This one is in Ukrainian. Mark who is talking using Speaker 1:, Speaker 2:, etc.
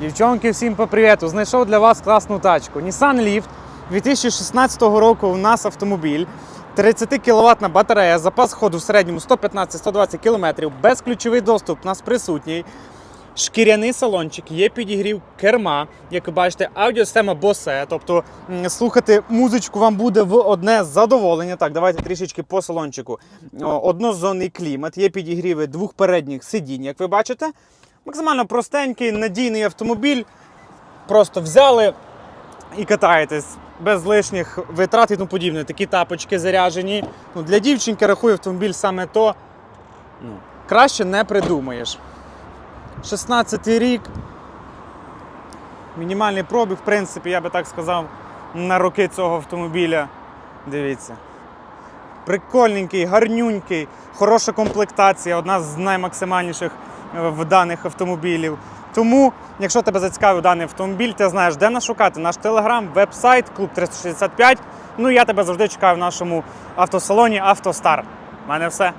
Speaker 1: Дівчонки, всім по привіту! Знайшов для вас класну тачку. Nissan Leaf 2016 року у нас автомобіль. 30 кВт батарея, запас ходу в середньому 115-120 км, безключовий доступ у нас присутній. Шкіряний салончик, є підігрів керма. Як ви бачите, аудіосистема Bose, тобто слухати музичку вам буде в одне задоволення. Так, давайте трішечки по салончику. Однозонний клімат, є підігріви двох передніх сидінь, як ви бачите. Максимально простенький, надійний автомобіль. Просто взяли і катаєтесь без лишніх витрат і тому подібне. Такі тапочки заряджені. Ну, для дівчинки рахую автомобіль саме то. Ну, краще не придумаєш. 16 й рік. Мінімальний пробіг, в принципі, я би так сказав, на роки цього автомобіля. Дивіться. Прикольненький, гарнюнький, хороша комплектація, одна з наймаксимальніших в даних автомобілів. Тому, якщо тебе зацікавив даний автомобіль, ти знаєш, де нас шукати. Наш телеграм, веб-сайт, клуб 365. Ну я тебе завжди чекаю в нашому автосалоні Автостар. У мене все.